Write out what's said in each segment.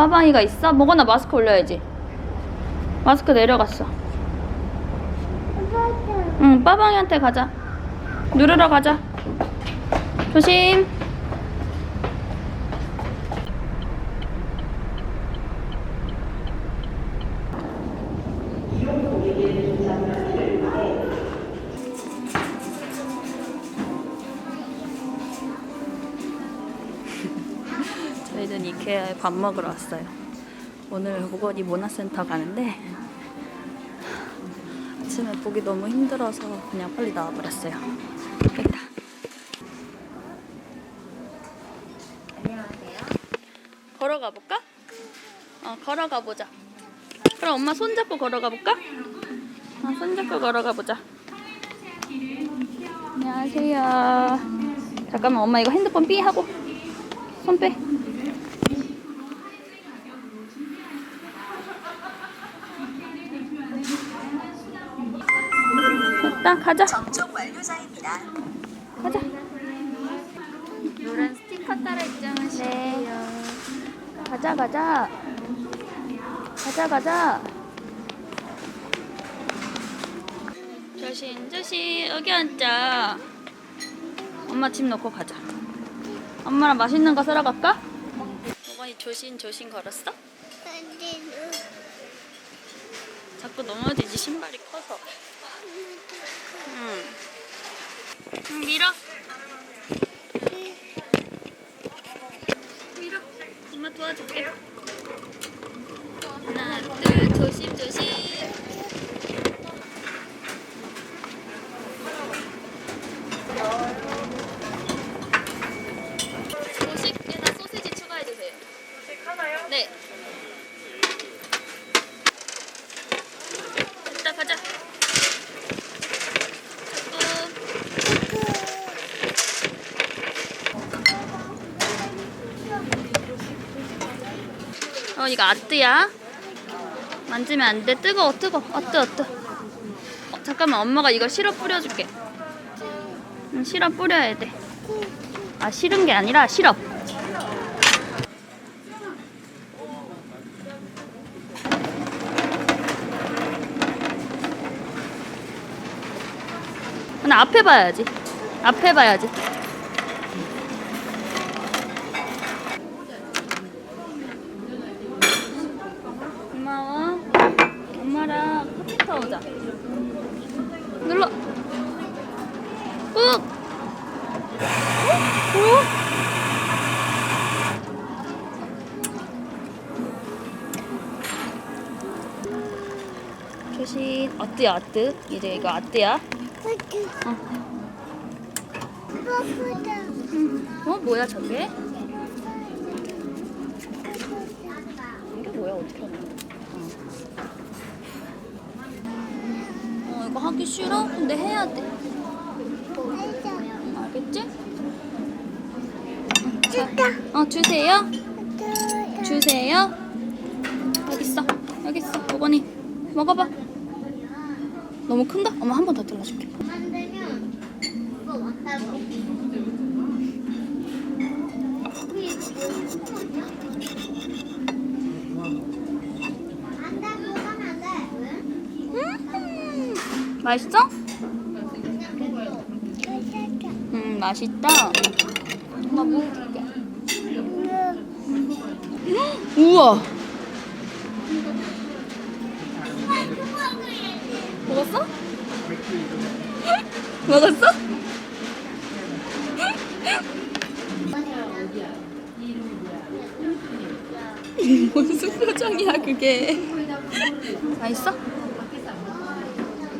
빠방이가 있어? 먹어나 마스크 올려야지. 마스크 내려갔어. 응, 빠방이한테 가자. 누르러 가자. 조심. 저희는 이케아에 밥 먹으러 왔어요. 오늘 모건이 문화센터 가는데 아침에 보기 너무 힘들어서 그냥 빨리 나와버렸어요. 여기다. 걸어가 볼까? 어, 걸어가 보자. 그럼 엄마 손잡고 걸어가 볼까? 어, 손잡고 걸어가 보자. 안녕하세요. 잠깐만 엄마 이거 핸드폰 삐 하고 손 빼. 됐다 가자. 접종 완료자입니다. 가자. 노란 스티커 따라 입장하실게요. 가자 가자. 가자 가자. 조심 조심 여기 앉자. 엄마 집 놓고 가자. 엄마랑 맛있는 거 사러 갈까? 어머니 조심 조심 걸었어? 자꾸 넘어지지 신발이 커서. 응. 응, 밀어. 밀어. 엄마 도와줄게. 하나, 둘, 조심, 조심. 조식에다 소시지 추가해주세요. 하나요? 네. 이따 가자. 어 이거 아뜨야? 만지면 안 돼. 뜨거워 뜨거 아뜨 아뜨. 어, 잠깐만 엄마가 이거 시럽 뿌려줄게. 응, 시럽 뿌려야 돼 아 싫은 게 아니라 시럽 나 앞에 봐야지 앞에 봐야지 고마워. 엄마랑 커피 타오자. 눌러. 꾹. 어? 뭐야? 조심. 어뜨야 어뜨. 이제 이거 어뜨야. 어. 어 뭐야 저게? 이게 뭐야 어떻게 하는 거야? 어 이거 하기 싫어? 근데 해야 돼. 알겠지? 자, 어 주세요. 주세요. 여기 있어. 여기 있어. 오건이 먹어봐. 너무 큰다. 엄마 한 번더 들어줄게. 음, 맛있어? 음 맛있다. 엄마 먹어줄게. 우와. 먹었어? 먹었어? 무슨 표정이야 그게? 맛있어?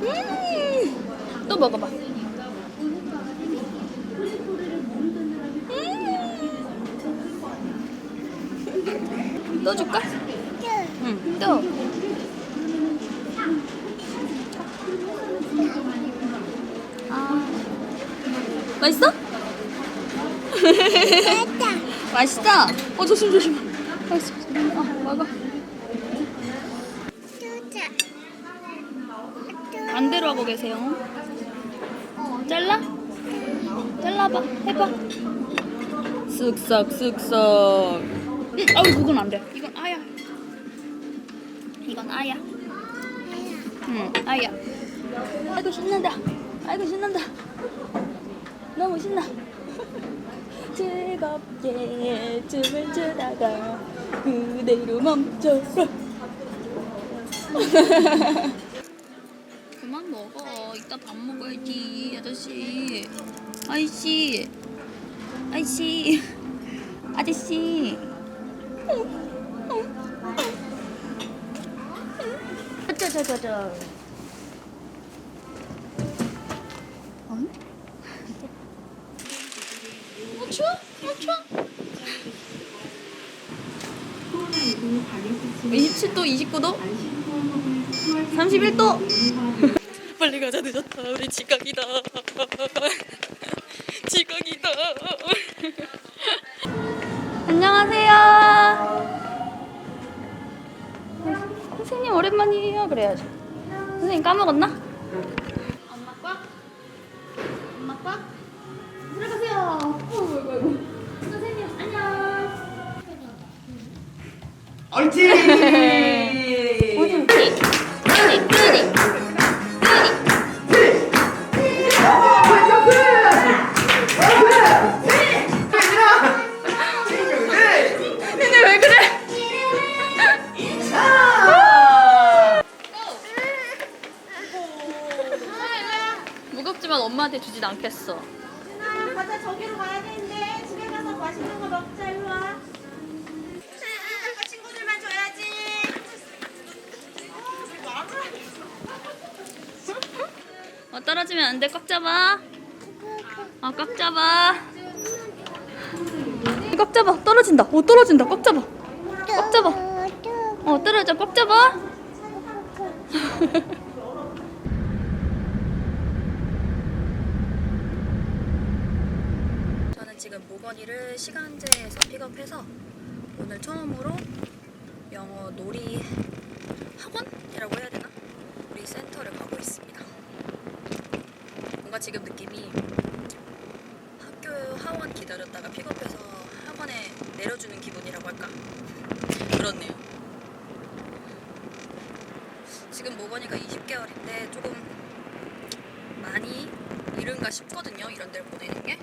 음, 또 먹어봐. 음. 또 줄까? 응, 또. 맛있어? 맛있다. 어 조심 조심. 맛있어. 어 먹어. 반대로 하고 계세요. 잘라? 잘라봐. 해봐. 쓱싹 쓱싹. 아우 그건 안 돼. 이건 아야. 이건 아야. 응, 아야. 아이고 신난다. 아이고 신난다. 너무 신나. 즐겁게 춤을 추다가 그대로 멈춰라. 그만 먹어. 이따 밥 먹어야지, 아저씨. 아이씨. 아이씨. 아저씨. 자자자자. 추워? 어 추워? 27도, 29도, 31도. 빨리 가자 늦었다. 우리 지각이다. 지각이다. 안녕하세요. 선생님 오랜만이에요. 그래야지. 선생님 까먹었나? 옳지! 니네 왜 그래? 무겁지만 엄마한테 주진 않겠어. 가자 저기로 가야 되 떨어지면 안 돼. 꽉 잡아. 어, 꽉 잡아. 꽉 잡아. 떨어진다. 어, 떨어진다. 꽉 잡아. 꽉 잡아. 어, 떨어져. 꽉 잡아. 저는 지금 모건이를 시간제에서 픽업해서 오늘 처음으로 영어 놀이 학원이라고 해야 되나? 우리 센터를 가고 있습니다. 지금 느낌이 학교 하원 기다렸다가 픽업해서 학원에 내려주는 기분이라고 할까? 그렇네요. 지금 모건이가 20개월인데 조금 많이 이른가 싶거든요. 이런 데를 보내는 게.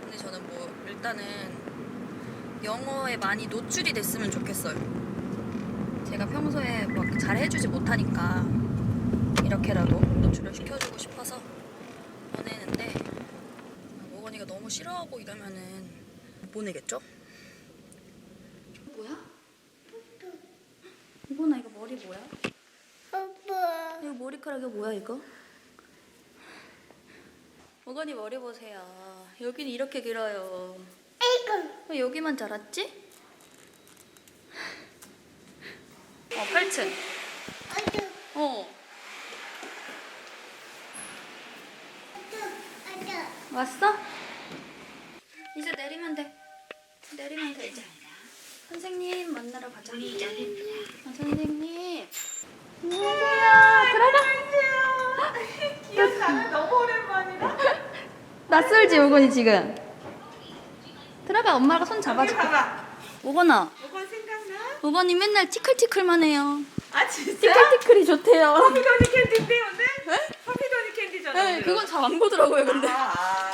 근데 저는 뭐 일단은 영어에 많이 노출이 됐으면 좋겠어요. 제가 평소에 막 잘 해주지 못하니까 이렇게라도 노출을 시켜주고 싶어서 보내는데 모건이가 너무 싫어하고 이러면은 못 보내겠죠? 뭐야? 이거나 이거 머리 뭐야? 이거 머리카락 이거 뭐야 이거? 모건이 머리 보세요. 여기는 이렇게 길어요. 왜 여기만 자랐지? 어, 펠츠. 아이고. 어, 아이고. 왔어? 이제 내리면 돼. 내리면 돼 이제. 선생님 만나러 가자. 아, 선생님. 안녕하세요. 들어가. 기억 나는 너무 오랜만이다. 낯설지 오건이 지금. 들어가 엄마가 손 잡아줄게. 봐봐. 오건아. 뭐가 생각나? 오건이 맨날 티클티클만 해요. 아 진짜? 티클티클이 좋대요. 커피더니 캔디 때문에? 커피더니 캔디잖아. 네, 그건 잘 안 보더라고요 근데. 아, 아,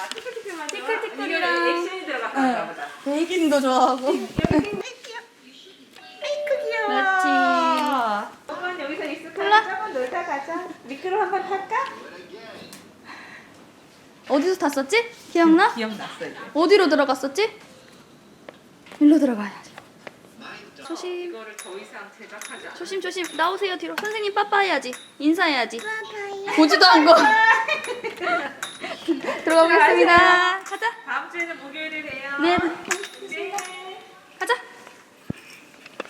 이게 액션이 들어갔나 보다. 베이킹도 좋아하고. 아이고 귀여워. 그렇지. 오건 여기서 몰라? 익숙하게 조금 놀다 가자. 미끄러 한번 탈까? 어디서 탔었지? 기억나? 기억났어 이제. 어디로 들어갔었지? 일로 들어가야지. 조심. 이거를 더 이상 제작하지 않아. 조심 조심. 나오세요 뒤로. 선생님 빠빠해야지. 인사해야지. 보지도 않고. 들어가 보겠습니다. 가자. 다음 주에는 목요일을 해요. 네. 네. 가자.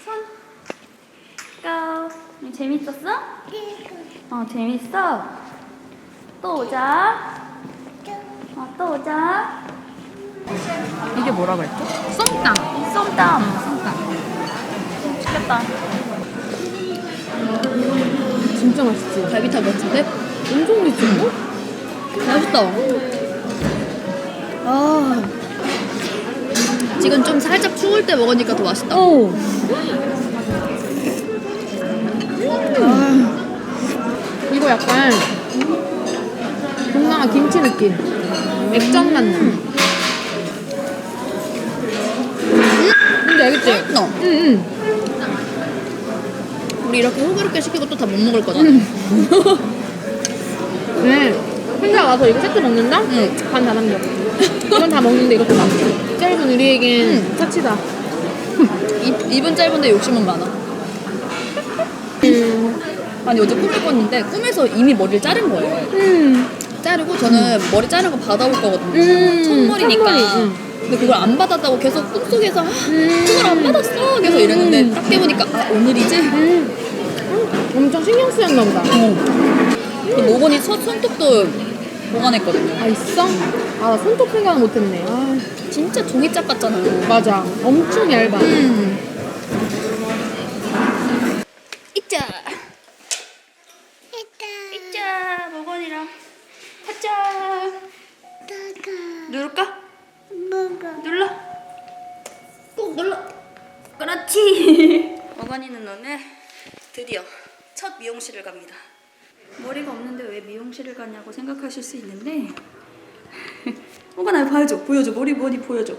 손. 고. 재밌었어? 어 재밌어. 또 오자. 어, 또 오자. 이게 뭐라고 했죠? 쏨땀. 쏨땀. 쏨땀. 맛있겠다. 진짜 맛있지? 갈비탕 같은데? 엄청 맛있어. 맛있다. 아. 지금 좀 살짝 추울 때 먹으니까 더 맛있다. 어. 그리고 약간 건강한 김치 느낌. 액젓 맛 나. 뭔지 알겠지? 너. 응, 응. 우리 이렇게 호기롭게 시키고 또 다 못 먹을 거잖아. 네. 혼자 와서 이거 세트 먹는다? 응. 반다 남겨. 이건 다 먹는데 이것도 남겨. 짧은 우리에겐 사치다. 입, 입은 짧은데 욕심은 많아. 음. 아니 어제 꿈을 꿨는데 꿈에서 이미 머리를 자른 거예요. 음. 자르고 저는 머리 자른 거 받아올 거거든요. 음, 첫머리니까. 첫머리, 응. 근데 그걸 안 받았다고 계속 꿈속에서 아, 음. 그걸 안 받았어 계속 이랬는데 딱 깨보니까 아 오늘이지? 음. 엄청 신경 쓰였나 보다. 그 노건이 첫 손톱도 보관했거든요. 아, 있어? 아, 나 손톱 생각은 못했네. 아, 진짜 종이짝 같잖아요. 맞아. 엄청 얇아. 음. 있자. 있자. 모건이랑 하자. 누를까? 눌러. 꼭 눌러. 모건이는 오늘 드디어 첫 미용실을 갑니다. 머리가 없는데 왜 미용실을 가냐고 생각하실 수 있는데 모건아 봐야죠. 보여줘. 머리 머리 보여줘.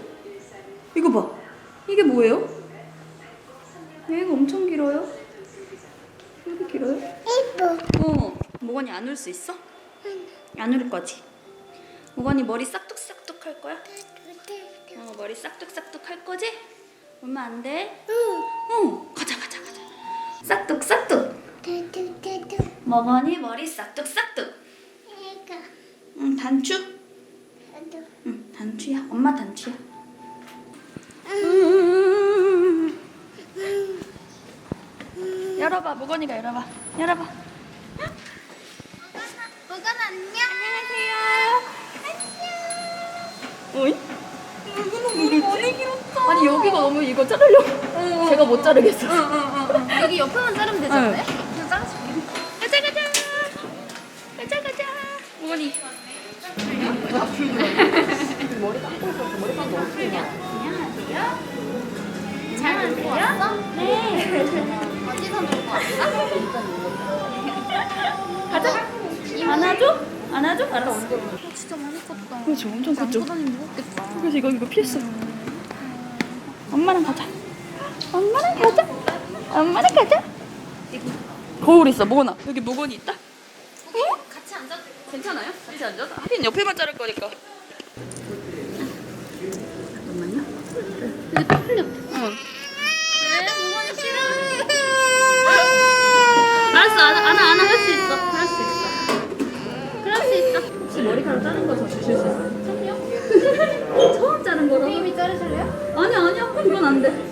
이거 봐. 이게 뭐예요? 얘가 엄청 길어요. 이렇게 길어요? 어. 모건이 안 울 수 있어? 안울 거지? 모건이 머리 싹둑싹둑 할 거야? 어, 머리 싹둑싹둑 할 거지? 얼마 안 돼? 응. 가자. 싹둑 싹둑. 모건이 머리 싹둑 싹둑. 응, 단추? 응, 단추야. 엄마 단추야. 열어봐, 모건이가 열어봐. 열어봐. 모건 안녕. 안녕하세요. 어이? 머리 길었다. 아니 여기가 너무 이거 자르려고. 제가 못 자르겠어. 여기 옆에만 자르면 되지 않아요? 그냥 자르실게. 가자 가자. 가자 가자. 모건이. 잘 들고 왔어? 네. 어디서 놀고 왔어? 가자. 안아줘? 안아줘? 알았어. 진짜 많이 컸다. 그렇지 엄청 컸죠. 무겁겠다. 그래서 이거 이거 필수. 엄마랑 가자. 엄마랑 가자. 엄마랑 가자. 거울 있어 모건아. 여기 모건이 있다. 같이 앉아도 돼. 괜찮아요? 같이 앉아서? 하긴 옆에만 자를 거니까. 잠깐만요. 근데 또 풀려. 어. 왜? 모건이 싫어. 알았어, 안아, 안아, 안아, 할수 있어. 그럴 수 있어. 그럴 수 있어. 혹시 머리카락 자른 거 저 주실 수 있어요? 처음이요? 처음 자른 거라고? 선생님이 자르실래요? 아니야, 아니야. 이건 안 돼.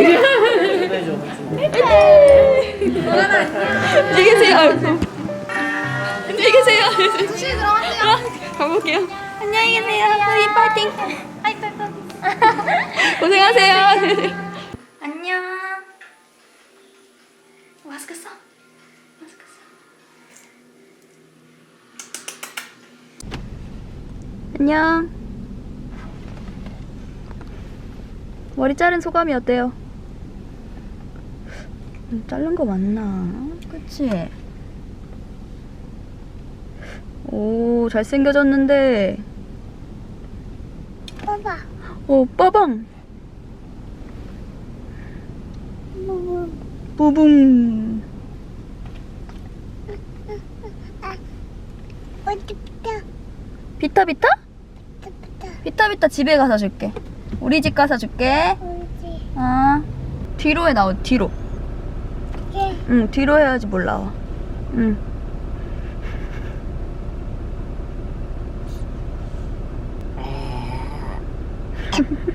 아이고. 안녕히 계세요. 가볼게요. 안녕히 계세요. 우리 파이팅. 고생하세요. 안녕. 마스크 써. 마스크 써. 안녕. 머리 자른 소감이 어때요? 음, 자른 거 맞나? 그치? 오, 잘생겨졌는데. 봐봐. 오, 빠방. 부붕. 어디부터? 비타 비타? 비타 비타 집에 가서 줄게. 우리 집 가서 줄게. 어디? 아. 뒤로 해 나오 뒤로. 응, 뒤로 해야지 몰라와. 응.